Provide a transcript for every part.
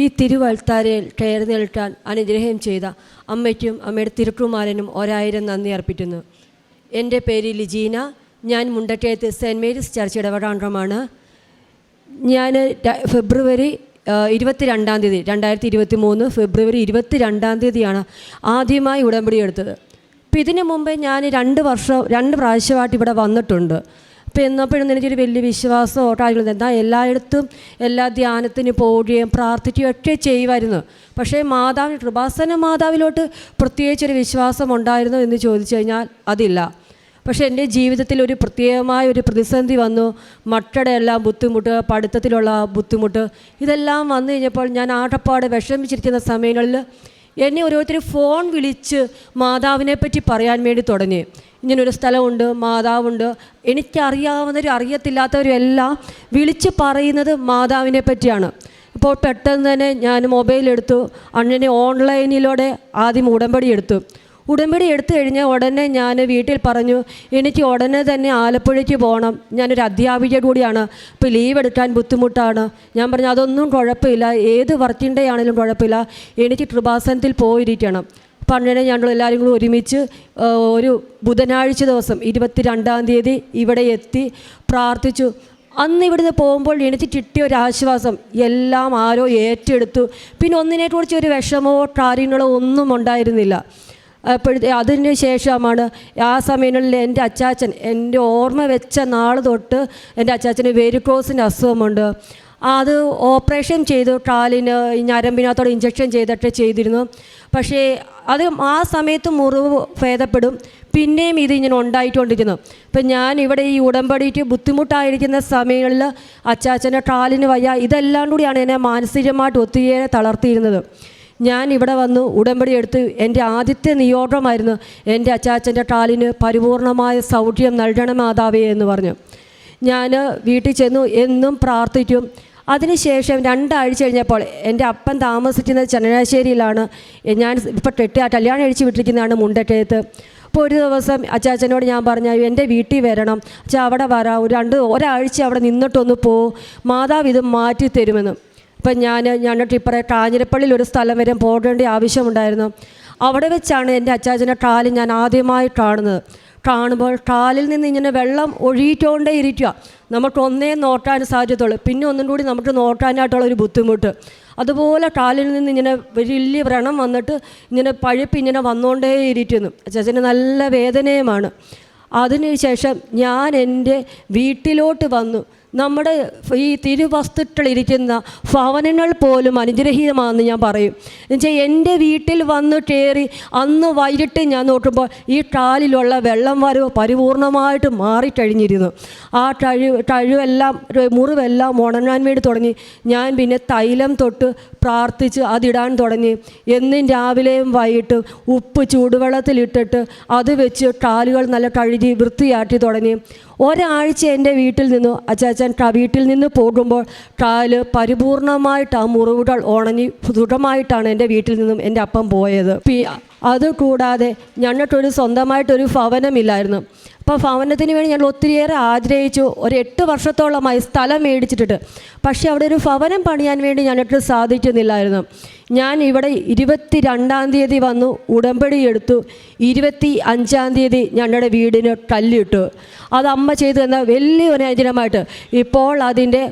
ഈ തിരുവൾത്താരയിൽ കയറുന്നേൽക്കാൻ നിൽക്കാൻ അനുഗ്രഹം ചെയ്ത അമ്മയ്ക്കും അമ്മയുടെ തിരുക്കുമാരനും ഒരായിരം നന്ദി അർപ്പിക്കുന്നു. എന്റെ പേര് ലിജീന. ഞാൻ മുണ്ടക്കയത്ത് സെന്റ് മേരീസ് ചർച്ച് ഇടപെടാണ്ടമാണ് ഞാൻ ഫെബ്രുവരി ഇരുപത്തി രണ്ടാം തീയതി രണ്ടായിരത്തി ഇരുപത്തി മൂന്ന് ഫെബ്രുവരി ഇരുപത്തി രണ്ടാം തീയതിയാണ് ആദ്യമായി ഉടമ്പടി എടുത്തത്. അപ്പോൾ ഇതിനു മുമ്പേ ഞാൻ രണ്ട് വർഷം രണ്ട് പ്രാവശ്യമായിട്ട് ഇവിടെ വന്നിട്ടുണ്ട്. അപ്പോൾ എന്നപ്പോഴും എനിക്കൊരു വലിയ വിശ്വാസം കാര്യങ്ങളും എന്നാൽ എല്ലായിടത്തും എല്ലാ ധ്യാനത്തിന് പോവുകയും പ്രാർത്ഥിക്കുകയും ഒക്കെ ചെയ്യുമായിരുന്നു. പക്ഷേ മാതാവിന് കൃപാസന മാതാവിലോട്ട് പ്രത്യേകിച്ചൊരു വിശ്വാസം ഉണ്ടായിരുന്നു എന്ന് ചോദിച്ചു കഴിഞ്ഞാൽ അതില്ല. പക്ഷേ എന്റെ ജീവിതത്തിൽ ഒരു പ്രത്യേകമായ ഒരു പ്രതിസന്ധി വന്നു. മക്കളുടെ എല്ലാം ബുദ്ധിമുട്ട് പഠിത്തത്തിലുള്ള ബുദ്ധിമുട്ട് ഇതെല്ലാം വന്നു കഴിഞ്ഞപ്പോൾ ഞാൻ ആട്ടപ്പാട് വിഷമിച്ചിരിക്കുന്ന സമയങ്ങളിൽ എന്നെ ഓരോരുത്തർ ഫോൺ വിളിച്ച് മാതാവിനെ പറ്റി പറയാൻ വേണ്ടി തുടങ്ങി. ഇങ്ങനൊരു സ്ഥലമുണ്ട് മാതാവുണ്ട്. എനിക്കറിയാവുന്നവരും അറിയത്തില്ലാത്തവരും എല്ലാം വിളിച്ച് പറയുന്നത് മാതാവിനെ പറ്റിയാണ്. ഇപ്പോൾ പെട്ടെന്ന് തന്നെ ഞാൻ മൊബൈൽ എടുത്തു അണ്ണനെ ഓൺലൈനിലൂടെ ആദ്യം ഉടമ്പടി എടുത്തു. ഉടമ്പടി എടുത്തു കഴിഞ്ഞ ഉടനെ ഞാൻ വീട്ടിൽ പറഞ്ഞു എനിക്ക് ഉടനെ തന്നെ ആലപ്പുഴയ്ക്ക് പോകണം ഞാനൊരു അധ്യാപിക കൂടിയാണ്. ഇപ്പോൾ ലീവ് എടുക്കാൻ ബുദ്ധിമുട്ടാണ്. ഞാൻ പറഞ്ഞു അതൊന്നും കുഴപ്പമില്ല. ഏത് വർക്കിംഗ് ഡേ ആണെങ്കിലും കുഴപ്പമില്ല. എനിക്ക് കൃപാസനത്തിൽ പോയിരിക്കണം. അങ്ങനെ ഞങ്ങൾ എല്ലാവരും കൂടി ഒരുമിച്ച് ഒരു ബുധനാഴ്ച ദിവസം ഇരുപത്തി രണ്ടാം തീയതി ഇവിടെ എത്തി പ്രാർത്ഥിച്ചു. അന്ന് ഇവിടുന്ന് പോകുമ്പോൾ എനിക്ക് കിട്ടിയ ഒരു ആശ്വാസം എല്ലാം ആരോ ഏറ്റെടുത്തു. പിന്നെ ഒന്നിനെക്കുറിച്ച് ഒരു വിഷമോ കാര്യങ്ങളോ ഒന്നും ഉണ്ടായിരുന്നില്ല. അപ്പോഴത്തെ അതിന് ശേഷമാണ് ആ സമയങ്ങളിൽ എന്റെ അച്ചാച്ചൻ എന്റെ ഓർമ്മ വെച്ച നാൾ തൊട്ട് എന്റെ അച്ചാച്ചന് വെരിക്രോസിന്റെ അസുഖമുണ്ട്. അത് ഓപ്പറേഷൻ ചെയ്തു കാലിന് ഞരമ്പിനകത്തോടെ ഇഞ്ചക്ഷൻ ചെയ്തിട്ട് ചെയ്തിരുന്നു. പക്ഷേ അത് ആ സമയത്ത് മുറിവ് ഭേദപ്പെടും. പിന്നെയും ഇത് ഇങ്ങനെ ഉണ്ടായിക്കൊണ്ടിരുന്നു. ഇപ്പം ഞാൻ ഇവിടെ ഈ ഉടമ്പടിക്ക് ബുദ്ധിമുട്ടായിരിക്കുന്ന സമയങ്ങളിൽ അച്ചാച്ചന്റെ കാലിന് വയ്യ ഇതെല്ലാം കൂടിയാണ് എന്നെ മാനസികമായിട്ട് ഒത്തിരിയേറെ തളർത്തിയിരുന്നത്. ഞാൻ ഇവിടെ വന്നു ഉടമ്പടി എടുത്ത് എന്റെ ആദ്യത്തെ നിയോഗമായിരുന്നു എന്റെ അച്ചാച്ചന്റെ ടാലിന് പരിപൂർണമായ സൗഖ്യം നൽകണം മാതാവേ എന്ന് പറഞ്ഞു. ഞാൻ വീട്ടിൽ ചെന്നു എന്നും പ്രാർത്ഥിക്കും അതിനുശേഷം രണ്ടാഴ്ച കഴിഞ്ഞപ്പോൾ എന്റെ അപ്പൻ താമസിക്കുന്നത് ചങ്ങനാശ്ശേരിയിലാണ്. ഞാൻ ഇപ്പോൾ കെട്ടി കല്യാണം കഴിച്ച് വിട്ടിരിക്കുന്നതാണ് മുണ്ടക്കയത്ത്. അപ്പോൾ ഒരു ദിവസം അച്ചാച്ചനോട് ഞാൻ പറഞ്ഞു എന്റെ വീട്ടിൽ വരണം. അച്ഛാ അവിടെ വരാം. ഒരു രണ്ട് ഒരാഴ്ച അവിടെ നിന്നിട്ടൊന്ന് പോ. മാതാവ് ഇത് മാറ്റി തരുമെന്ന് അപ്പം ഞാൻ ഞങ്ങളുടെ ഇപ്പറേ കാഞ്ഞിരപ്പള്ളിയിൽ ഒരു സ്ഥലം വരെ പോകേണ്ട ആവശ്യമുണ്ടായിരുന്നു. അവിടെ വെച്ചാണ് എന്റെ അച്ചാച്ചന്റെ കാൽ ഞാൻ ആദ്യമായി കാണുന്നത്. കാണുമ്പോൾ കാലിൽ നിന്ന് ഇങ്ങനെ വെള്ളം ഒഴുകിക്കൊണ്ടേ ഇരിക്കുക. നമുക്ക് ഒന്നേ സാധ്യതയുള്ളൂ. പിന്നെ ഒന്നും കൂടി നമുക്ക് നോട്ടാനായിട്ടുള്ള ഒരു ബുദ്ധിമുട്ട്. അതുപോലെ കാലിൽ നിന്ന് ഇങ്ങനെ വലിയ വ്രണം വന്നിട്ട് ഇങ്ങനെ പഴുപ്പ് ഇങ്ങനെ വന്നുകൊണ്ടേ ഇരിക്കുന്നു. അച്ചാച്ചന് നല്ല വേദനയുമാണ്. അതിനുശേഷം ഞാൻ എന്റെ വീട്ടിലോട്ട് വന്നു. നമ്മുടെ ഈ തിരുവസ്തുക്കളിരിക്കുന്ന ഭവനങ്ങൾ പോലും അനുഗ്രഹീതമാണെന്ന് ഞാൻ പറയും. എന്നുവെച്ചാൽ എന്റെ വീട്ടിൽ വന്ന് കയറി അന്ന് വൈകിട്ട് ഞാൻ നോക്കുമ്പോൾ ഈ കാലിലുള്ള വെള്ളം വരവ് പരിപൂർണമായിട്ട് മാറിക്കഴിഞ്ഞിരുന്നു. ആ കഴിവ് കഴിവെല്ലാം മുറിവെല്ലാം ഉണങ്ങാൻ വേണ്ടി തുടങ്ങി. ഞാൻ പിന്നെ തൈലം തൊട്ട് പ്രാർത്ഥിച്ച് അതിടാൻ തുടങ്ങി. എന്നും രാവിലെയും വൈകിട്ടും ഉപ്പ് ചൂടുവെള്ളത്തിലിട്ടിട്ട് അത് വെച്ച് കാലുകൾ നല്ല കഴുകി വൃത്തിയാക്കി തുടങ്ങി. ഒരാഴ്ച എന്റെ വീട്ടിൽ നിന്ന് അച്ചാച്ചൻ വീട്ടിൽ നിന്ന് പോകുമ്പോൾ കാൽ പരിപൂർണമായിട്ട് ആ മുറിവുകൾ ഉണങ്ങി ദൃഢമായിട്ടാണ് എന്റെ വീട്ടിൽ നിന്നും എന്റെ അപ്പം പോയത്. അതുകൂടാതെ ഞങ്ങൾക്കൊരു സ്വന്തമായിട്ടൊരു ഭവനമില്ലായിരുന്നു. അപ്പോൾ ഭവനത്തിന് വേണ്ടി ഞങ്ങൾ ഒത്തിരിയേറെ ആഗ്രഹിച്ചു. ഒരു എട്ട് വർഷത്തോളമായി സ്ഥലം മേടിച്ചിട്ടിട്ട്. പക്ഷേ അവിടെ ഒരു ഭവനം പണിയാൻ വേണ്ടി ഞങ്ങൾക്ക് സാധിക്കുന്നില്ലായിരുന്നു ഞാൻ ഇവിടെ ഇരുപത്തി രണ്ടാം തീയതി വന്നു ഉടമ്പടി എടുത്തു. ഇരുപത്തി അഞ്ചാം തീയതി ഞങ്ങളുടെ വീടിന് കല്ലിട്ടു. അത് അമ്മ ചെയ്തു തന്ന വലിയൊരു അനുജനമായിട്ട് ഇപ്പോൾ അതിന്റെ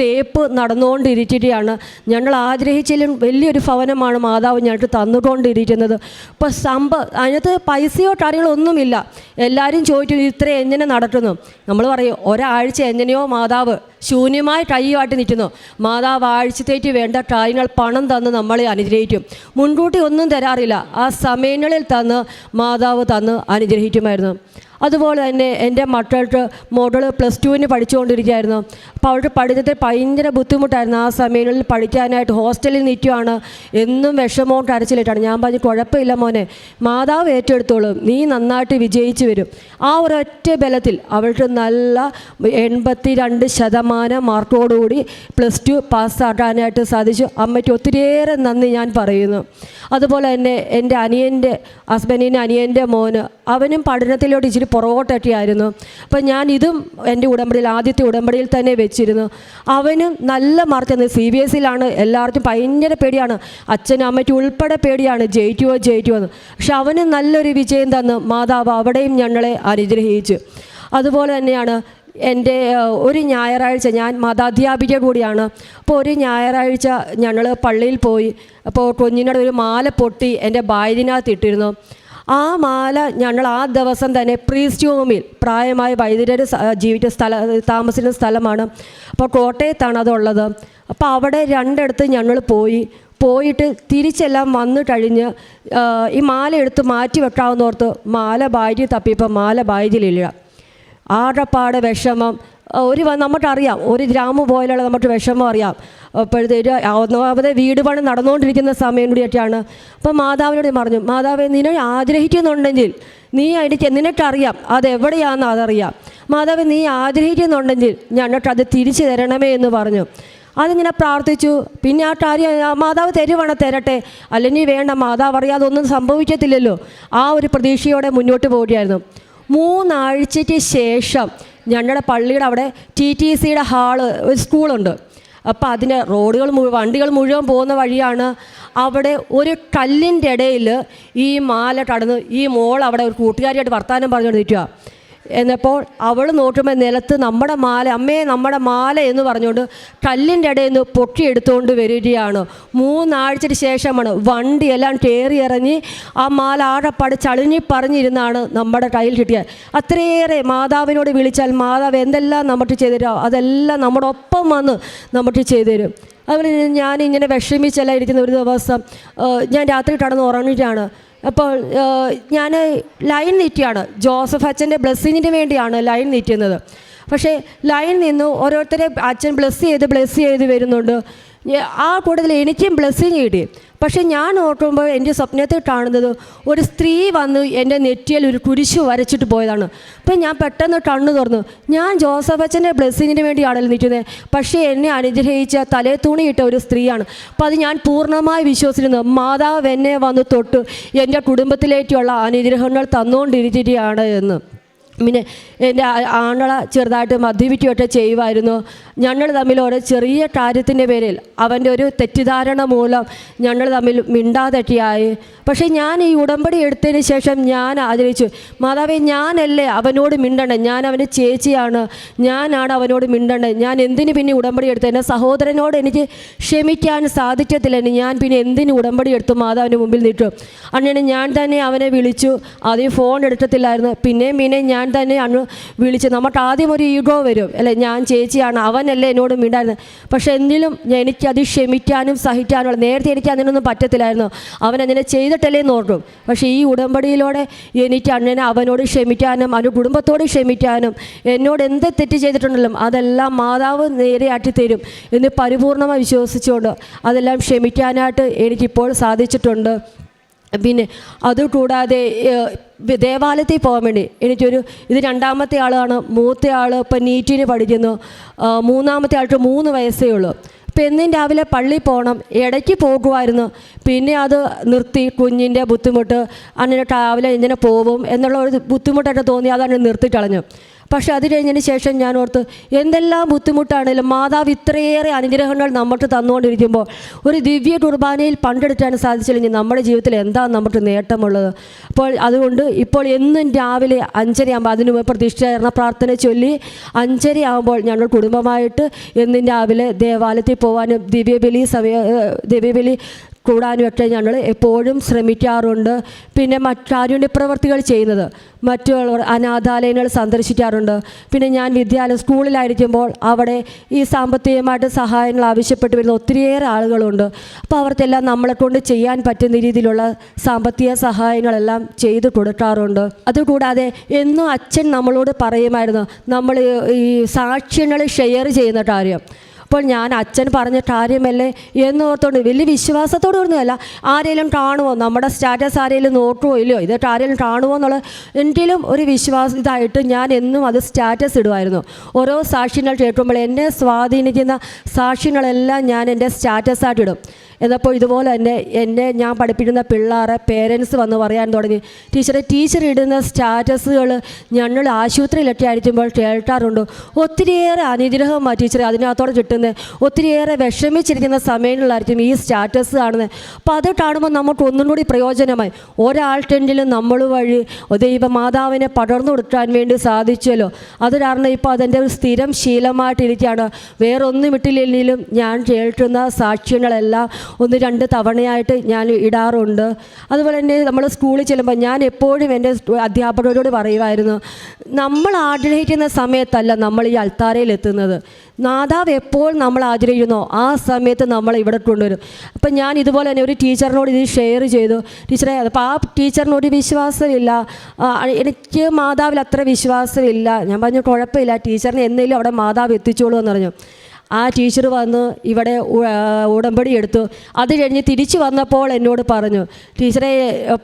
തേപ്പ് നടന്നുകൊണ്ടിരിക്കുകയാണ്. ഞങ്ങൾ ആഗ്രഹിച്ചാലും വലിയൊരു ഭവനമാണ് മാതാവ് ഞങ്ങൾക്ക് തന്നുകൊണ്ടിരിക്കുന്നത്. ഇപ്പോൾ സമ്പ അതിനകത്ത് പൈസയോ കാര്യങ്ങളോ ഒന്നുമില്ല. എല്ലാവരും ഇത്ര എങ്ങനെ നടത്തുന്നു നമ്മൾ പറയും ഒരാഴ്ച എങ്ങനെയോ മാതാവ് ശൂന്യമായി കൈയുമായിട്ട് നിൽക്കുന്നു. മാതാവ് ആഴ്ചത്തേക്ക് വേണ്ട കാര്യങ്ങൾ പണം തന്ന് നമ്മളെ അനുഗ്രഹിക്കും. മുൻകൂട്ടി ഒന്നും തരാറില്ല. ആ സമയങ്ങളിൽ തന്ന് മാതാവ് തന്ന് അനുഗ്രഹിക്കുമായിരുന്നു. അതുപോലെ തന്നെ എന്റെ മക്കൾക്ക് മോഡൽ പ്ലസ് ടുവിന് പഠിച്ചുകൊണ്ടിരിക്കുകയായിരുന്നു. അപ്പോൾ അവർക്ക് പഠിത്തത്തിൽ ഭയങ്കര ബുദ്ധിമുട്ടായിരുന്നു. ആ സമയങ്ങളിൽ പഠിക്കാനായിട്ട് ഹോസ്റ്റലിൽ നിൽക്കുകയാണ് എന്നും വിഷമവും കരച്ചിലിട്ടാണ്. ഞാൻ പറഞ്ഞു കുഴപ്പമില്ല മോനെ. മാതാവ് ഏറ്റെടുത്തോളും. നീ നന്നായിട്ട് വിജയിച്ചു വരും. ആ ഒരൊറ്റ ബലത്തിൽ അവൾക്ക് നല്ല എൺപത്തി രണ്ട് ശതമാനം ശതമാനം മാർക്കോടുകൂടി പ്ലസ് ടു പാസ്സാക്കാനായിട്ട് സാധിച്ചു. അമ്മയ്ക്ക് ഒത്തിരിയേറെ നന്ദി ഞാൻ പറയുന്നു. അതുപോലെ തന്നെ എന്റെ അനിയന്റെ ഹസ്ബൻഡിന്റെ അനിയന്റെ മോന് അവനും പഠനത്തിലോട്ട് ഇച്ചിരി പുറകോട്ടൊക്കെ ആയിരുന്നു അപ്പം ഞാൻ ഇതും എന്റെ ഉടമ്പടിയിൽ ആദ്യത്തെ ഉടമ്പടിയിൽ തന്നെ വെച്ചിരുന്നു. അവനും നല്ല മാർക്ക് തന്നെ. സി ബി എസ് സിയിലാണ് എല്ലാവർക്കും ഭയങ്കര പേടിയാണ്. അച്ഛനും അമ്മയ്ക്കും ഉൾപ്പെടെ പേടിയാണ്. ജയിക്കുമോ ജയിക്കുമോ എന്ന്. പക്ഷെ അവന് നല്ലൊരു വിജയം തന്ന്. മാതാവ് അവിടെയും ഞങ്ങളെ അനുഗ്രഹിച്ചു. അതുപോലെ തന്നെയാണ് എന്റെ ഒരു ഞായറാഴ്ച ഞാൻ മതാധ്യാപിക കൂടിയാണ്. അപ്പോൾ ഒരു ഞായറാഴ്ച ഞങ്ങൾ പള്ളിയിൽ പോയി. അപ്പോൾ കുഞ്ഞിനോട് ഒരു മാല പൊട്ടി എന്റെ ബായതിനകത്ത് ഇട്ടിരുന്നു. ആ മാല ഞങ്ങൾ ആ ദിവസം തന്നെ പ്രീസ്റ്റ് ഹോമിൽ പ്രായമായ വൈദ്യുതി ജീവിച്ച സ്ഥല താമസിക്കുന്ന സ്ഥലമാണ്. അപ്പോൾ കോട്ടയത്താണ് അതുള്ളത്. അപ്പോൾ അവിടെ രണ്ടിടത്ത് ഞങ്ങൾ പോയി. പോയിട്ട് തിരിച്ചെല്ലാം വന്നു കഴിഞ്ഞ് ഈ മാല എടുത്ത് മാറ്റി വെക്കാവുന്നോർത്ത് മാല ബാഗ് തപ്പിയപ്പോൾ മാല ബാഗിലില്ല ആടപ്പാട് വിഷമം. ഒരു നമുക്കറിയാം ഒരു ഗ്രാമം പോലെയുള്ള നമുക്ക് വിഷമം അറിയാം. അപ്പോഴത്തേക്ക് ഒന്നാമത് വീട് പണി നടന്നുകൊണ്ടിരിക്കുന്ന സമയം കൂടിയൊക്കെയാണ്. അപ്പോൾ മാതാവിനോട് പറഞ്ഞു മാതാവ് നിന്നെ ആഗ്രഹിക്കുന്നുണ്ടെങ്കിൽ നീ എനിക്ക് നിനക്കറിയാം. അതെവിടെയാണെന്ന് അതറിയാം. മാതാവ് നീ ആഗ്രഹിക്കുന്നുണ്ടെങ്കിൽ ഞങ്ങൾക്ക് അത് തിരിച്ചു തരണമേ എന്ന് പറഞ്ഞു. അതിങ്ങനെ പ്രാർത്ഥിച്ചു. പിന്നെ ആ കാര്യം മാതാവ് തരുവാണ് തരട്ടെ. അല്ലെങ്കിൽ വേണ്ട മാതാവ് അറിയാതെ ഒന്നും സംഭവിക്കത്തില്ലല്ലോ. ആ ഒരു പ്രതീക്ഷയോടെ മുന്നോട്ട് പോവുകയായിരുന്നു. മൂന്നാഴ്ചയ്ക്ക് ശേഷം ഞങ്ങളുടെ പള്ളിയുടെ അവിടെ ടി ടി സിയുടെ ഹാൾ ഒരു സ്കൂളുണ്ട്. അപ്പോൾ അതിന്റെ റോഡുകൾ മുഴുവൻ വണ്ടികൾ മുഴുവൻ പോകുന്ന വഴിയാണ് അവിടെ ഒരു കല്ലിന്റെ ഇടയിൽ ഈ മാല കടന്ന് ഈ മോൾ അവിടെ ഒരു കൂട്ടുകാരിയായിട്ട് വർത്തമാനം പറഞ്ഞുകൊണ്ട് നിൽക്കുക എന്നപ്പോൾ അവൾ നോക്കുമ്പോൾ നിലത്ത് നമ്മുടെ മാല അമ്മേ നമ്മുടെ മാല എന്ന് പറഞ്ഞുകൊണ്ട് കല്ലിന്റെ ഇടയിൽ നിന്ന് പൊട്ടിയെടുത്തുകൊണ്ട് വരികയാണ്. മൂന്നാഴ്ചയ്ക്ക് ശേഷമാണ് വണ്ടിയെല്ലാം കയറി ഇറങ്ങി ആ മാല ആഴപ്പാട് ചളിഞ്ഞി പറഞ്ഞിരുന്നാണ് നമ്മുടെ കയ്യിൽ കിട്ടിയത്. അത്രയേറെ മാതാവിനോട് വിളിച്ചാൽ മാതാവ് എന്തെല്ലാം നമുക്ക് ചെയ്തു തരും അതെല്ലാം നമ്മുടെ ഒപ്പം വന്ന് നമുക്ക് ചെയ്തു തരും. അതുപോലെ ഞാൻ ഇങ്ങനെ വിഷമിച്ചെല്ലാം ഇരിക്കുന്ന ഒരു ദിവസം ഞാൻ രാത്രി കടന്ന് ഉറങ്ങിയിട്ടാണ്. അപ്പോൾ ഞാൻ ലൈൻ നീറ്റിയാണ് ജോസഫ് അച്ഛന്റെ ബ്ലെസ്സിങ്ങിന് വേണ്ടിയാണ് ലൈൻ നീറ്റുന്നത് പക്ഷേ ലൈൻ നിന്ന് ഓരോരുത്തരെ അച്ഛൻ ബ്ലെസ് ചെയ്ത് ബ്ലെസ് ചെയ്ത് വരുന്നുണ്ട്. ആ കൂട്ടത്തിൽ എനിക്കും ബ്ലെസ്സിങ് കിട്ടി. പക്ഷേ ഞാൻ ഓർക്കുമ്പോൾ എന്റെ സ്വപ്നത്തിൽ കാണുന്നത് ഒരു സ്ത്രീ വന്ന് എന്റെ നെറ്റിയിൽ ഒരു കുരിശ് വരച്ചിട്ട് പോയതാണ്. അപ്പം ഞാൻ പെട്ടെന്ന് കണ്ണു തുറന്നു. ഞാൻ ജോസഫ് അച്ഛന്റെ ബ്ലെസ്സിങ്ങിന് വേണ്ടിയാണല്ലോ നിൽക്കുന്നത്. പക്ഷേ എന്നെ അനുഗ്രഹിച്ച തലേ തുണിയിട്ട ഒരു സ്ത്രീയാണ്. അപ്പം അത് ഞാൻ പൂർണമായി വിശ്വസിക്കുന്നു മാതാവ് എന്നെ വന്ന് തൊട്ട് എന്റെ കുടുംബത്തിലേക്കുള്ള അനുഗ്രഹങ്ങൾ തന്നുകൊണ്ടിരിക്കുകയാണ് എന്ന്. പിന്നെ എന്റെ ആ- ചെറുതായിട്ട് മദ്യപിക്കുകയൊക്കെ ചെയ്യുമായിരുന്നു. ഞങ്ങൾ തമ്മിൽ ഓരോ ചെറിയ കാര്യത്തിന്റെ പേരിൽ അവന്റെ ഒരു തെറ്റിദ്ധാരണ മൂലം ഞങ്ങൾ തമ്മിൽ മിണ്ടാതെട്ടിയായി പക്ഷേ ഞാൻ ഈ ഉടമ്പടി എടുത്തതിന് ശേഷം ഞാൻ ആചരിച്ചു മാതാവേ ഞാനല്ലേ അവനോട് മിണ്ടണ്ടേ ഞാൻ അവന്റെ ചേച്ചിയാണ്. ഞാനാണ് അവനോട് മിണ്ടണ്ടേ ഞാൻ എന്തിന് പിന്നെ ഉടമ്പടി എടുത്തു എന്റെ സഹോദരനോട് എനിക്ക് ക്ഷമിക്കാൻ സാധിക്കത്തില്ല. ഞാൻ പിന്നെ എന്തിന് ഉടമ്പടി എടുത്തു മാതാവിന്റെ മുമ്പിൽ നിട്ടു? അങ്ങനെ ഞാൻ തന്നെ അവനെ വിളിച്ചു. ആദ്യം ഫോൺ എടുക്കത്തില്ലായിരുന്നു പിന്നെയും പിന്നെ ഞാൻ തന്നെ വിളിച്ചത്. നമ്മുടെ ആദ്യം ഒരു ഈഗോ വരും. അല്ലെ? ഞാൻ ചേച്ചിയാണ്. അവനല്ലേ എന്നോട് മിണ്ടായിരുന്നത് പക്ഷേ എന്തിലും എനിക്കത് ക്ഷമിക്കാനും സഹിക്കാനുള്ള നേരത്തെ എനിക്ക് അതിനൊന്നും പറ്റത്തില്ലായിരുന്നു. അവൻ അങ്ങനെ ചെയ്തിട്ടല്ലേ എന്ന് ഓർക്കും. പക്ഷേ ഈ ഉടമ്പടിയിലൂടെ എനിക്ക് അണ്ണനെ അവനോട് ക്ഷമിക്കാനും അവന്റെ കുടുംബത്തോട് ക്ഷമിക്കാനും എന്നോട് എന്ത് തെറ്റ് ചെയ്തിട്ടുണ്ടല്ലോ അതെല്ലാം മാതാവ് നേരെയാക്കി തരും എന്ന് പരിപൂർണമായി വിശ്വസിച്ചുകൊണ്ട് അതെല്ലാം ക്ഷമിക്കാനായിട്ട് എനിക്കിപ്പോൾ സാധിച്ചിട്ടുണ്ട്. പിന്നെ അതുകൂടാതെ കൂടാതെ ദേവാലയത്തിൽ പോകാൻ വേണ്ടി എനിക്കൊരു ഇത് രണ്ടാമത്തെ ആളാണ്. മൂത്ത ആൾ ഇപ്പം നീറ്റിന് പഠിക്കുന്നു. മൂന്നാമത്തെ ആൾക്ക് മൂന്ന് വയസ്സേ ഉള്ളൂ. അപ്പം എന്നും രാവിലെ പള്ളി പോകണം. ഇടയ്ക്ക് പോകുമായിരുന്നു. പിന്നെ അത് നിർത്തി കുഞ്ഞിന്റെ ബുദ്ധിമുട്ട്. അങ്ങനെ രാവിലെ ഇങ്ങനെ പോകും എന്നുള്ള ഒരു ബുദ്ധിമുട്ടൊക്കെ തോന്നി. അതങ്ങനെ നിർത്തിക്കളഞ്ഞു പക്ഷെ അത് കഴിഞ്ഞതിന് ശേഷം ഞാൻ ഓർത്ത് എന്തെല്ലാം ബുദ്ധിമുട്ടാണെങ്കിലും മാതാവ് ഇത്രയേറെ അനുഗ്രഹങ്ങൾ നമുക്ക് തന്നുകൊണ്ടിരിക്കുമ്പോൾ ഒരു ദിവ്യ കുർബാനയിൽ പങ്കെടുക്കാൻ സാധിച്ചില്ലെങ്കിൽ നമ്മുടെ ജീവിതത്തിൽ എന്താ നമുക്ക് നേട്ടമുള്ളത്? അപ്പോൾ അതുകൊണ്ട് ഇപ്പോൾ എന്നും രാവിലെ അഞ്ചരയാകുമ്പോൾ അതിന് മുമ്പ് പ്രതിഷ്ഠീകരണ പ്രാർത്ഥന ചൊല്ലി അഞ്ചരയാകുമ്പോൾ ഞങ്ങൾ കുടുംബമായിട്ട് എന്നും രാവിലെ ദേവാലയത്തിൽ പോകാനും ദിവ്യബലി സമയ ദിവ്യബലി കൂടാനുമൊക്കെ ഞങ്ങൾ എപ്പോഴും ശ്രമിക്കാറുണ്ട്. പിന്നെ മറ്റാരുണ്യ പ്രവർത്തികൾ ചെയ്യുന്നത്? മറ്റുള്ളവർ അനാഥാലയങ്ങൾ സന്ദർശിക്കാറുണ്ട്. പിന്നെ ഞാൻ വിദ്യാലയ സ്കൂളിലായിരിക്കുമ്പോൾ അവിടെ ഈ സാമ്പത്തികമായിട്ട് സഹായങ്ങൾ ആവശ്യപ്പെട്ട് വരുന്ന ഒത്തിരിയേറെ ആളുകളുണ്ട്. അപ്പോൾ അവർക്കെല്ലാം നമ്മളെ കൊണ്ട് ചെയ്യാൻ പറ്റുന്ന രീതിയിലുള്ള സാമ്പത്തിക സഹായങ്ങളെല്ലാം ചെയ്തു കൊടുക്കാറുണ്ട്. അതുകൂടാതെ എന്നും അച്ഛൻ നമ്മളോട് പറയുമായിരുന്നു. നമ്മൾ ഈ സാക്ഷ്യങ്ങൾ ഷെയർ ചെയ്യുന്ന കാര്യം. അപ്പോൾ ഞാൻ അച്ഛൻ പറഞ്ഞ കാര്യമല്ലേ എന്ന് ഓർത്തോണ്ട് വലിയ വിശ്വാസത്തോട് ഒന്നുമല്ല. ആരെങ്കിലും കാണുമോ നമ്മുടെ സ്റ്റാറ്റസ് ആരെങ്കിലും നോക്കുമോ ഇല്ലയോ? ഇത് ആരെങ്കിലും കാണുമോ എന്നുള്ള എന്തെങ്കിലും ഒരു വിശ്വാസം ഇതായിട്ട് ഞാൻ എന്നും അത് സ്റ്റാറ്റസ് ഇടുമായിരുന്നു. ഓരോ സാക്ഷ്യങ്ങൾ കേൾക്കുമ്പോൾ എന്നെ സ്വാധീനിക്കുന്ന സാക്ഷ്യങ്ങളെല്ലാം ഞാൻ എന്റെ സ്റ്റാറ്റസായിട്ട് ഇടും. എന്നപ്പോൾ ഇതുപോലെ തന്നെ എന്നെ ഞാൻ പഠിപ്പിക്കുന്ന പിള്ളേരെ പേരൻസ് വന്ന് പറയാൻ തുടങ്ങി. ടീച്ചറെ ടീച്ചർ ഇടുന്ന സ്റ്റാറ്റസുകൾ ഞങ്ങൾ ആശുപത്രിയിലൊക്കെ ആയിരിക്കുമ്പോൾ കേൾക്കാറുണ്ട്. ഒത്തിരിയേറെ അനുഗ്രഹമാണ് ടീച്ചറെ അതിനകത്തോടെ കിട്ടുന്നത് ഒത്തിരിയേറെ വിഷമിച്ചിരിക്കുന്ന സമയങ്ങളിലായിരിക്കും ഈ സ്റ്റാറ്റസ് കാണുന്നത് അപ്പോൾ അത് കാണുമ്പോൾ നമുക്ക് ഒന്നും കൂടി പ്രയോജനമായി. ഒരാൾക്കെങ്കിലും നമ്മൾ വഴി ദൈവമാതാവിനെ പടർന്നു കൊടുക്കാൻ വേണ്ടി സാധിച്ചല്ലോ. അത് കാരണം ഇപ്പോൾ അതെന്റെ ഒരു സ്ഥിരം ശീലമായിട്ടിരിക്കുകയാണ്. വേറൊന്നും ഇട്ടില്ലെങ്കിലും ഞാൻ കേൾക്കുന്ന സാക്ഷ്യങ്ങളെല്ലാം ഒന്ന് രണ്ട് തവണയായിട്ട് ഞാൻ ഇടാറുണ്ട്. അതുപോലെ തന്നെ നമ്മൾ സ്കൂളിൽ ചെല്ലുമ്പോൾ ഞാൻ എപ്പോഴും എന്റെ അധ്യാപകരോട് പറയുമായിരുന്നു നമ്മൾ ആഗ്രഹിക്കുന്ന സമയത്തല്ല നമ്മൾ ഈ അൾത്താരയിൽ എത്തുന്നത്. നാദാവ് എപ്പോൾ നമ്മൾ ആഗ്രഹിക്കുന്നോ ആ സമയത്ത് നമ്മൾ ഇവിടെ കൊണ്ടുവരും. അപ്പം ഞാൻ ഇതുപോലെ തന്നെ ഒരു ടീച്ചറിനോട് ഇത് ഷെയർ ചെയ്തു. ടീച്ചറെ അപ്പോൾ ആ ടീച്ചറിനൊരു വിശ്വാസമില്ല. എനിക്ക് മാതാവിൽ അത്ര വിശ്വാസമില്ല. ഞാൻ പറഞ്ഞു കുഴപ്പമില്ല. ടീച്ചറിനെ എന്തെങ്കിലും അവിടെ മാതാവ് എത്തിച്ചോളൂ എന്ന് പറഞ്ഞു. ആ ടീച്ചർ വന്ന് ഇവിടെ ഉടമ്പടി എടുത്തു. അത് കഴിഞ്ഞ് തിരിച്ചു വന്നപ്പോൾ എന്നോട് പറഞ്ഞു ടീച്ചറെ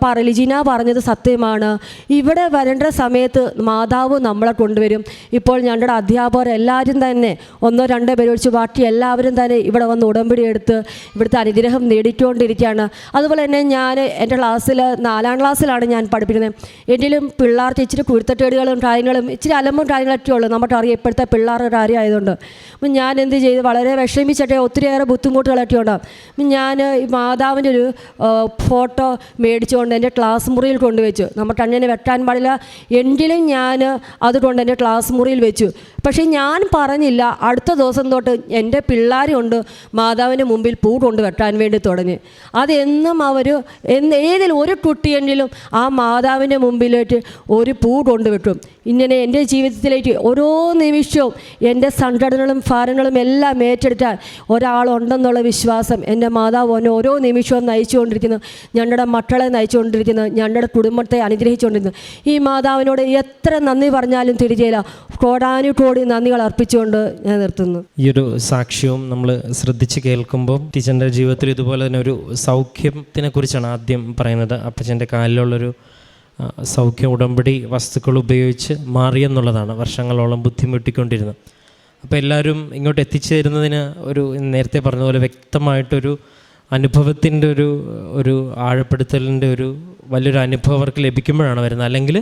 പറലിജിന പറഞ്ഞത് സത്യമാണ്. ഇവിടെ വരേണ്ട സമയത്ത് മാതാവ് നമ്മളെ കൊണ്ടുവരും. ഇപ്പോൾ ഞങ്ങളുടെ അധ്യാപകർ എല്ലാവരും തന്നെ ഒന്നോ രണ്ടോ പേര് ഒഴിച്ച് ബാക്കി എല്ലാവരും തന്നെ ഇവിടെ വന്ന് ഉടമ്പടി എടുത്ത് ഇവിടുത്തെ അനുഗ്രഹം നേടിക്കൊണ്ടിരിക്കുകയാണ്. അതുപോലെ തന്നെ ഞാൻ എന്റെ ക്ലാസ്സിൽ നാലാം ക്ലാസ്സിലാണ് ഞാൻ പഠിപ്പിക്കുന്നത്. എങ്കിലും പിള്ളേർക്ക് ഇച്ചിരി കുരുത്തട്ടേടുകളും കാര്യങ്ങളും ഇച്ചിരി അലമ്പും കാര്യങ്ങളൊക്കെ ഉള്ളൂ. അറിയാം ഇപ്പോഴത്തെ പിള്ളേരുടെ കാര്യമായതുകൊണ്ട്. അപ്പം ഞാൻ എന്ത് ചെയ്തു വളരെ വിഷമിച്ചിട്ട് ഒത്തിരിയേറെ ബുദ്ധിമുട്ടുകളൊക്കെ ഉണ്ടാകും ഞാൻ ഈ മാതാവിന്റെ ഒരു ഫോട്ടോ മേടിച്ചുകൊണ്ട് എന്റെ ക്ലാസ് മുറിയിൽ കൊണ്ടുവച്ചു. നമുക്ക് അങ്ങനെ വെട്ടാൻ പാടില്ല. എങ്കിലും ഞാൻ അതുകൊണ്ട് എന്റെ ക്ലാസ് മുറിയിൽ വെച്ചു. പക്ഷേ ഞാൻ പറഞ്ഞില്ല അടുത്ത ദിവസം തൊട്ട് എന്റെ പിള്ളേരുണ്ട് മാതാവിന്റെ മുമ്പിൽ പൂ കൊണ്ട് വെട്ടാൻ വേണ്ടി തുടങ്ങി. അതെന്നും അവർ എന്ന് ഏതെങ്കിലും ഒരു കുട്ടിയെങ്കിലും ആ മാതാവിന്റെ മുമ്പിലേക്ക് ഒരു പൂ കൊണ്ട് വെട്ടും. ഇങ്ങനെ എന്റെ ജീവിതത്തിലേക്ക് ഓരോ നിമിഷവും എന്റെ സംഘടനകളും ഭാരങ്ങളും എല്ലാം ഏറ്റെടുത്താൽ ഒരാളുണ്ടെന്നുള്ള വിശ്വാസം എന്റെ മാതാവ് എന്നെ ഓരോ നിമിഷവും നയിച്ചുകൊണ്ടിരിക്കുന്നു. ഞങ്ങളുടെ മക്കളെ നയിച്ചുകൊണ്ടിരിക്കുന്നു. ഞങ്ങളുടെ കുടുംബത്തെ അനുഗ്രഹിച്ചുകൊണ്ടിരിക്കുന്നു. ഈ മാതാവിനോട് എത്ര നന്ദി പറഞ്ഞാലും തിരികെയില്ല. കോടാനു കോടി നന്ദികൾ അർപ്പിച്ചുകൊണ്ട് ഞാൻ നിർത്തുന്നു. ഈ ഒരു സാക്ഷ്യവും നമ്മൾ ശ്രദ്ധിച്ച് കേൾക്കുമ്പോൾ ടീച്ചറിന്റെ ജീവിതത്തിൽ ഇതുപോലെ തന്നെ ഒരു സൗഖ്യത്തിനെ കുറിച്ചാണ് ആദ്യം പറയുന്നത്. അപ്പച്ചന്റെ കാലിലുള്ളൊരു സൗഖ്യ ഉടമ്പടി വസ്തുക്കൾ ഉപയോഗിച്ച് മാറിയെന്നുള്ളതാണ് വർഷങ്ങളോളം ബുദ്ധിമുട്ടിക്കൊണ്ടിരുന്നത്. അപ്പോൾ എല്ലാവരും ഇങ്ങോട്ട് എത്തിച്ചേരുന്നതിന് ഒരു നേരത്തെ പറഞ്ഞതുപോലെ വ്യക്തമായിട്ടൊരു അനുഭവത്തിന്റെ ഒരു ഒരു ആഴപ്പെടുത്തലിന്റെ ഒരു വലിയൊരു അനുഭവം അവർക്ക് ലഭിക്കുമ്പോഴാണ് വരുന്നത്. അല്ലെങ്കിൽ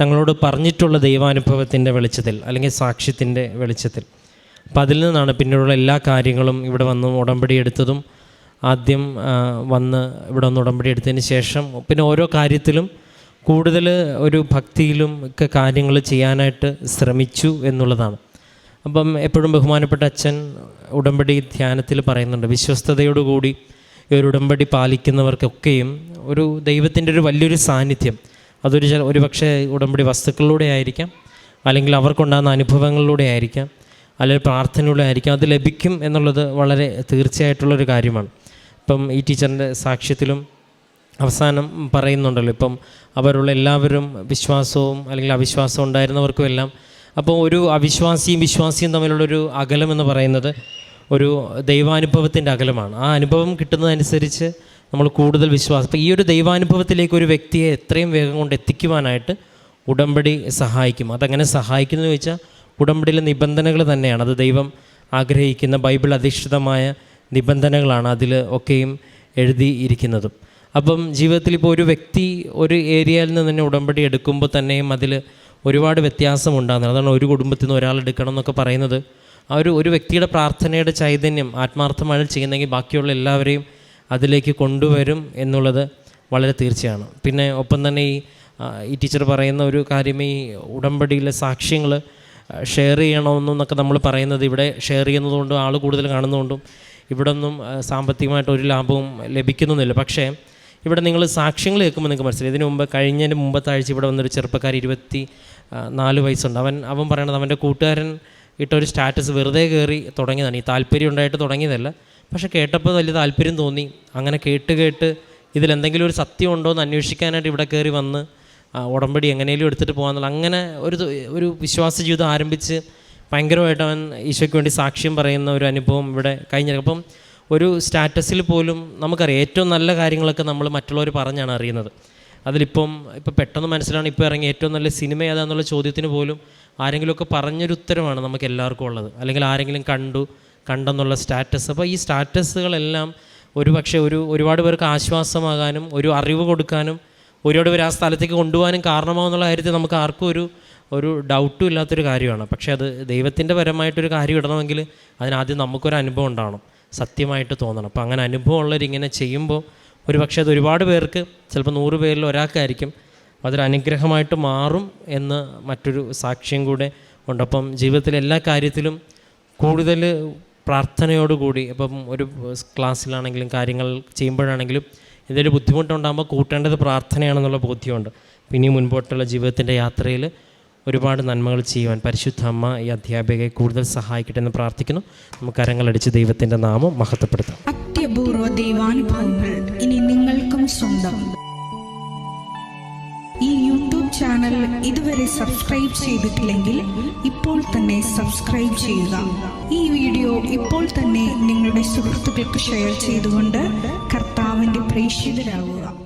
തങ്ങളോട് പറഞ്ഞിട്ടുള്ള ദൈവാനുഭവത്തിന്റെ വെളിച്ചത്തിൽ അല്ലെങ്കിൽ സാക്ഷ്യത്തിന്റെ വെളിച്ചത്തിൽ. അപ്പോൾ അതിൽ നിന്നാണ് പിന്നീടുള്ള എല്ലാ കാര്യങ്ങളും ഇവിടെ വന്ന് ഉടമ്പടി എടുത്തതും ആദ്യം വന്ന് ഇവിടെ വന്ന് ഉടമ്പടി എടുത്തതിന് ശേഷം പിന്നെ ഓരോ കാര്യത്തിലും കൂടുതൽ ഒരു ഭക്തിയിലും ഒക്കെ കാര്യങ്ങൾ ചെയ്യാനായിട്ട് ശ്രമിച്ചു എന്നുള്ളതാണ്. അപ്പം എപ്പോഴും ബഹുമാനപ്പെട്ട അച്ഛൻ ഉടമ്പടി ധ്യാനത്തിൽ പറയുന്നുണ്ട് വിശ്വസ്തയോടുകൂടി ഈ ഒരു ഉടമ്പടി പാലിക്കുന്നവർക്കൊക്കെയും ഒരു ദൈവത്തിന്റെ ഒരു വലിയൊരു സാന്നിധ്യം. അതൊരു ചില ഒരു പക്ഷേ ഉടമ്പടി വസ്തുക്കളിലൂടെ ആയിരിക്കാം അല്ലെങ്കിൽ അവർക്കുണ്ടാകുന്ന അനുഭവങ്ങളിലൂടെ ആയിരിക്കാം അല്ലെങ്കിൽ പ്രാർത്ഥനയിലൂടെ ആയിരിക്കാം അത് ലഭിക്കും എന്നുള്ളത് വളരെ തീർച്ചയായിട്ടുള്ളൊരു കാര്യമാണ്. ഇപ്പം ഈ ടീച്ചറിന്റെ സാക്ഷ്യത്തിലും അവസാനം പറയുന്നുണ്ടല്ലോ ഇപ്പം അവരുള്ള എല്ലാവരും വിശ്വാസവും അല്ലെങ്കിൽ അവിശ്വാസവും ഉണ്ടായിരുന്നവർക്കും എല്ലാം അപ്പോൾ ഒരു അവിശ്വാസിയും വിശ്വാസിയും തമ്മിലുള്ളൊരു അകലം എന്ന് പറയുന്നത് ഒരു ദൈവാനുഭവത്തിന്റെ അകലമാണ്. ആ അനുഭവം കിട്ടുന്നതനുസരിച്ച് നമ്മൾ കൂടുതൽ വിശ്വാസം. അപ്പോൾ ഈ ഒരു ദൈവാനുഭവത്തിലേക്ക് ഒരു വ്യക്തിയെ എത്രയും വേഗം കൊണ്ട് എത്തിക്കുവാനായിട്ട് ഉടമ്പടി സഹായിക്കും. അതങ്ങനെ സഹായിക്കുന്നു ചോദിച്ചാൽ ഉടമ്പടിയിലെ നിബന്ധനകൾ തന്നെയാണ്. അത് ദൈവം ആഗ്രഹിക്കുന്ന ബൈബിൾ അധിഷ്ഠിതമായ നിബന്ധനകളാണ് അതിൽ ഒക്കെയും എഴുതിയിരിക്കുന്നതും അപ്പം ജീവിതത്തിൽ ഇപ്പോൾ ഒരു വ്യക്തി ഒരു ഏരിയയിൽ നിന്ന് തന്നെ ഉടമ്പടി എടുക്കുമ്പോൾ തന്നെയും അതിൽ ഒരുപാട് വ്യത്യാസമുണ്ടാകുന്നത്. അതാണ് ഒരു കുടുംബത്തിൽ നിന്ന് ഒരാൾ എടുക്കണം എന്നൊക്കെ പറയുന്നത്. ആ ഒരു ഒരു വ്യക്തിയുടെ പ്രാർത്ഥനയുടെ ചൈതന്യം ആത്മാർത്ഥമായി ചെയ്യുന്നെങ്കിൽ ബാക്കിയുള്ള എല്ലാവരെയും അതിലേക്ക് കൊണ്ടുവരും എന്നുള്ളത് വളരെ തീർച്ചയാണ്. പിന്നെ ഒപ്പം തന്നെ ഈ ഈ ടീച്ചർ പറയുന്ന ഒരു കാര്യം ഈ ഉടമ്പടിയിലെ സാക്ഷ്യങ്ങൾ ഷെയർ ചെയ്യണമെന്നൊക്കെ നമ്മൾ പറയുന്നത് ഇവിടെ ഷെയർ ചെയ്യുന്നതുകൊണ്ടും ആൾ കൂടുതൽ കാണുന്നതുകൊണ്ടും ഇവിടെ ഒന്നും സാമ്പത്തികമായിട്ട് ഒരു ലാഭവും ലഭിക്കുന്നില്ല പക്ഷേ ഇവിടെ നിങ്ങൾ സാക്ഷ്യങ്ങൾ കേൾക്കുമ്പോൾ നിങ്ങൾക്ക് മനസ്സിലായി. ഇതിനു മുമ്പ് കഴിഞ്ഞതിന് മുമ്പത്തെ ആഴ്ച ഇവിടെ വന്നൊരു ചെറുപ്പക്കാർ ഇരുപത്തി നാല് വയസ്സുണ്ട്. അവൻ അവൻ പറയണത് അവന്റെ കൂട്ടുകാരൻ ഇട്ടൊരു സ്റ്റാറ്റസ് വെറുതെ കയറി തുടങ്ങിയതാണ്. ഈ താല്പര്യം ഉണ്ടായിട്ട് തുടങ്ങിയതല്ല. പക്ഷേ കേട്ടപ്പോൾ വലിയ താല്പര്യം തോന്നി. അങ്ങനെ കേട്ട് കേട്ട് ഇതിലെന്തെങ്കിലും ഒരു സത്യം ഉണ്ടോ എന്ന് അന്വേഷിക്കാനായിട്ട് ഇവിടെ കയറി വന്ന് ഉടമ്പടി എങ്ങനെയും എടുത്തിട്ട് പോകാന്നുള്ള അങ്ങനെ ഒരു ഒരു വിശ്വാസ ജീവിതം ആരംഭിച്ച് ഭയങ്കരമായിട്ട് അവൻ ഈശോയ്ക്ക് വേണ്ടി സാക്ഷ്യം പറയുന്ന ഒരു അനുഭവം ഇവിടെ കഴിഞ്ഞിരിക്കും അപ്പം ഒരു സ്റ്റാറ്റസിൽ പോലും നമുക്കറിയാം. ഏറ്റവും നല്ല കാര്യങ്ങളൊക്കെ നമ്മൾ മറ്റുള്ളവർ പറഞ്ഞാണ് അറിയുന്നത്. അതിലിപ്പം ഇപ്പം പെട്ടെന്ന് മനസ്സിലാണ് ഇപ്പോൾ ഇറങ്ങിയ ഏറ്റവും നല്ല സിനിമ ഏതാന്നുള്ള ചോദ്യത്തിന് പോലും ആരെങ്കിലുമൊക്കെ പറഞ്ഞൊരു ഉത്തരമാണ് നമുക്ക് എല്ലാവർക്കും ഉള്ളത്. അല്ലെങ്കിൽ ആരെങ്കിലും കണ്ടു കണ്ടെന്നുള്ള സ്റ്റാറ്റസ്. അപ്പോൾ ഈ സ്റ്റാറ്റസുകളെല്ലാം ഒരു പക്ഷേ ഒരു ഒരുപാട് പേർക്ക് ആശ്വാസമാകാനും ഒരു അറിവ് കൊടുക്കാനും ഒരുപാട് പേര് ആ സ്ഥലത്തേക്ക് കൊണ്ടുപോകാനും കാരണമാകുന്നുള്ള കാര്യത്തിൽ നമുക്ക് ആർക്കും ഒരു ഒരു ഡൗട്ടും ഇല്ലാത്തൊരു കാര്യമാണ്. പക്ഷേ അത് ദൈവത്തിന്റെ പരമായിട്ടൊരു കാര്യം ഇടണമെങ്കിൽ അതിനാദ്യം നമുക്കൊരു അനുഭവം ഉണ്ടാവണം. സത്യമായിട്ട് തോന്നണം. അപ്പോൾ അങ്ങനെ അനുഭവം ഉള്ളവരിങ്ങനെ ചെയ്യുമ്പോൾ ഒരു പക്ഷേ അത് ഒരുപാട് പേർക്ക് ചിലപ്പോൾ നൂറ് പേരിൽ ഒരാൾക്കായിരിക്കും. അതൊരു അനുഗ്രഹമായിട്ട് മാറും എന്ന് മറ്റൊരു സാക്ഷ്യം കൂടെ ഉണ്ട്. അപ്പം ജീവിതത്തിലെ എല്ലാ കാര്യത്തിലും കൂടുതൽ പ്രാർത്ഥനയോടുകൂടി ഇപ്പം ഒരു ക്ലാസ്സിലാണെങ്കിലും കാര്യങ്ങൾ ചെയ്യുമ്പോഴാണെങ്കിലും എന്തെങ്കിലും ബുദ്ധിമുട്ടുണ്ടാകുമ്പോൾ കൂട്ടേണ്ടത് പ്രാർത്ഥനയാണെന്നുള്ള ബോധ്യമുണ്ട്. പിന്നെ മുൻപോട്ടുള്ള ജീവിതത്തിന്റെ യാത്രയിൽ ഒരുപാട് നന്മകൾ ചെയ്യുവാൻ പരിശുദ്ധ അമ്മ ഈ അധ്യാപികയെ കൂടുതൽ സഹായിക്കട്ടെ എന്ന് പ്രാർത്ഥിക്കുന്നു. നമുക്ക് അരങ്ങളടിച്ച് ദൈവത്തിന്റെ നാമം മഹത്വപ്പെടുത്താം. അത്യപൂർവ ദൈവാനുഭവങ്ങൾ ഇനി നിങ്ങൾക്കും സ്വന്തം. ഈ യൂട്യൂബ് ചാനൽ ഇതുവരെ സബ്സ്ക്രൈബ് ചെയ്തിട്ടില്ലെങ്കിൽ ഇപ്പോൾ തന്നെ സബ്സ്ക്രൈബ് ചെയ്യുക. ഈ വീഡിയോ ഇപ്പോൾ തന്നെ നിങ്ങളുടെ സുഹൃത്തുക്കൾക്ക് ഷെയർ ചെയ്തുകൊണ്ട് കർത്താവിന്റെ പ്രേക്ഷിതരാകുക